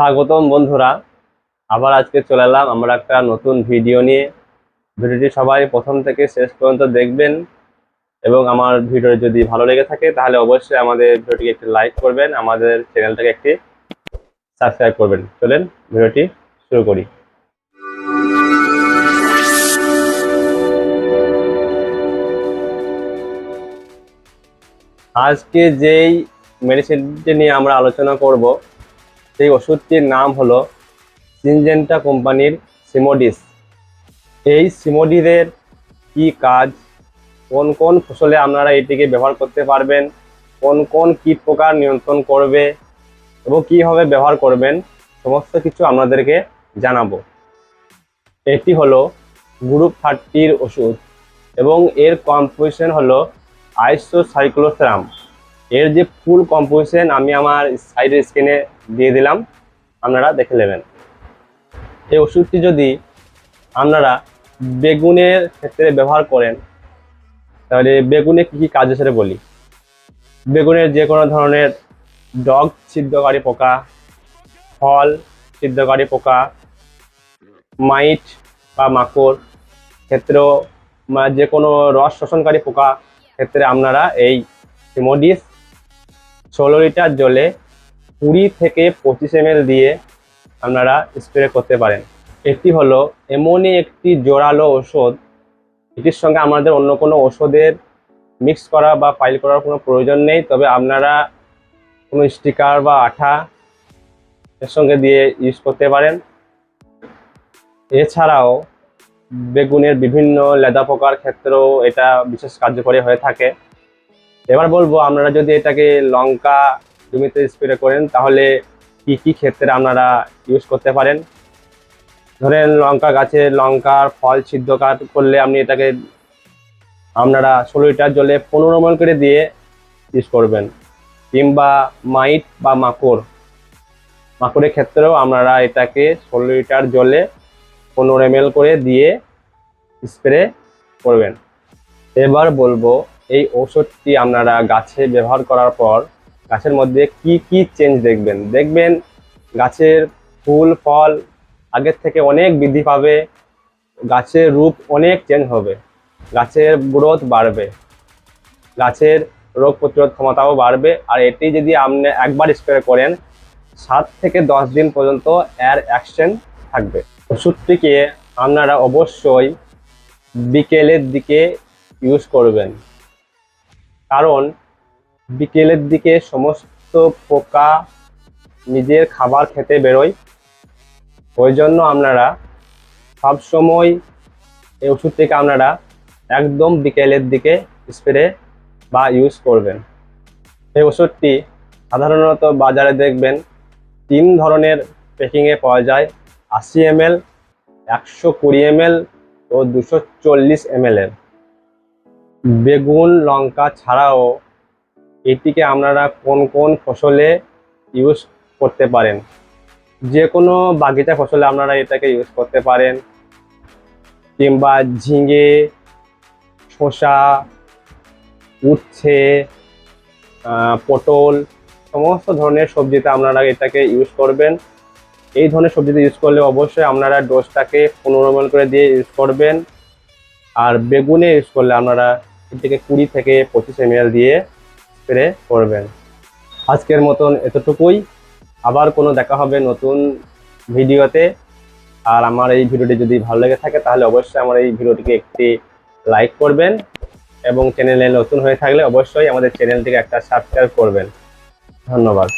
স্বাগতম বন্ধুরা। আবার আজকে চলে এলাম আমরা একটা নতুন ভিডিও নিয়ে। ভিডিওটি সবাই প্রথম থেকে শেষ পর্যন্ত দেখবেন এবং আমার ভিডিও যদি ভালো লেগে থাকে তাহলে অবশ্যই আমাদের ভিডিওটিকে একটি লাইক করবেন, আমাদের চ্যানেলটাকে একটি সাবস্ক্রাইব করবেন। চলেন ভিডিওটি শুরু করি। আজকে যেই মেডিসিনটি নিয়ে আমরা আলোচনা করব সেই ওষুধটির নাম হলো সিনজেন্টা কোম্পানির সিমোডিস। এই সিমোডিসের কি কাজ? কোন কোন ফসলে আপনারা এটিকে ব্যবহার করতে পারবেন? কোন কোন কীট প্রকার নিয়ন্ত্রণ করবে? এবং কীভাবে ব্যবহার করবেন? সমস্ত কিছু আপনাদেরকে জানাব। এটি হলো গ্রুপ থার্টির ওষুধ এবং এর কম্পোজিশন হলো আইসোসাইক্লোথেরাম। এর যে ফুল কম্পোজিশন আমি আমার সাইডের স্ক্রিনে দিয়ে দিলাম, আপনারা দেখে নেবেন। এই ওষুধটি যদি আপনারা বেগুনের ক্ষেত্রে ব্যবহার করেন, তাহলে বেগুনে কী কী কাজ সেটা বলি। বেগুনের যে কোনো ধরনের ডগ ছিদ্রকারী পোকা, ফল ছিদ্রকারী পোকা, মাইট বা মাকড় ক্ষেত্রেও যে কোনো রস শোষণকারী পোকা ক্ষেত্রে আপনারা এই সিমোডিস ষোলো লিটার জলে কুড়ি থেকে পঁচিশ এম দিয়ে আপনারা স্প্রে করতে পারেন। এটি হলো এমনই একটি জোরালো ওষুধ এটির সঙ্গে আমাদের অন্য কোনো ওষুধের মিক্স করা বা ফাইল করার কোনো প্রয়োজন নেই। তবে আপনারা কোনো স্টিকার বা আঠা এর সঙ্গে দিয়ে ইউজ করতে পারেন। এছাড়াও বেগুনের বিভিন্ন লেদা পোকার ক্ষেত্রেও এটা বিশেষ কার্যকরী হয়ে থাকে। এবার বলব, আপনারা যদি এটাকে লঙ্কা, জমিতে স্প্রে করেন, তাহলে কি কি ক্ষেত্রে আপনারা ইউজ করতে পারেন? ধরেন লঙ্কা গাছে লঙ্কার ফল ছিদ্রকার করলে আপনি এটাকে আপনারা ষোলো লিটার জলে পনেরো মল করে দিয়ে ইউজ করবেন। কিংবা মাইট বা মাকড়। মাকড়ের ক্ষেত্রেও আপনারা এটাকে ষোলো লিটার জলে পনেরো এম করে দিয়ে স্প্রে করবেন। এবার বলব এই ওষুধটি আপনারা গাছে ব্যবহার করার পর গাছের মধ্যে কি কি চেঞ্জ দেখবেন? দেখবেন গাছের ফুল, ফল আগের থেকে অনেক বৃদ্ধি পাবে, গাছের রূপ অনেক চেঞ্জ হবে, গাছের গ্রোথ বাড়বে, গাছের রোগ প্রতিরোধ ক্ষমতাও বাড়বে, আর এটি যদি আপনি একবার স্প্রে করেন, সাত থেকে দশ দিন পর্যন্ত এর অ্যাকশন থাকবে। ওষুধটিকে আপনারা অবশ্যই বিকেলের দিকে ইউজ করবেন। কারণ বিকেলের দিকে সমস্ত পোকা নিজের খাবার খেতে বেরোয়। ওই জন্য আপনারা সবসময় এই ওষুধ থেকে আপনারা একদম বিকেলের দিকে স্প্রে বা ইউজ করবেন। এই ওষুধটি সাধারণত বাজারে দেখবেন তিন ধরনের প্যাকিংয়ে পাওয়া যায়। আশি এমএল, একশো কুড়ি এমএল ও দুশো চল্লিশ এমএলের বেগুন, লঙ্কা ছাড়াও এটিকে আপনারা কোন কোন ফসলে ইউজ করতে পারেন? যে কোনো বাগিচা ফসলে আপনারা এটাকে ইউজ করতে পারেন। কিংবা ঝিঙে, শসা, উচ্ছে পটল, সমস্ত ধরনের সবজিতে আপনারা এটাকে ইউজ করবেন। এই ধরনের সবজিতে ইউজ করলে অবশ্যই আপনারা ডোজটাকে পনেরো করে দিয়ে ইউজ করবেন। আর বেগুনে ইউজ করলে আপনারা এটিকে কুড়ি থেকে পঁচিশ এমএল দিয়ে স্প্রে করবেন। আজকের মতন এতটুকুই। আবার কোনো দেখা হবে নতুন ভিডিওতে। আর আমার এই ভিডিওটি যদি ভালো লেগে থাকে, তাহলে অবশ্যই আমার এই ভিডিওটিকে একটি লাইক করবেন এবং চ্যানেলে নতুন হয়ে থাকলে অবশ্যই আমাদের চ্যানেলটিকে একটা সাবস্ক্রাইব করবেন। ধন্যবাদ।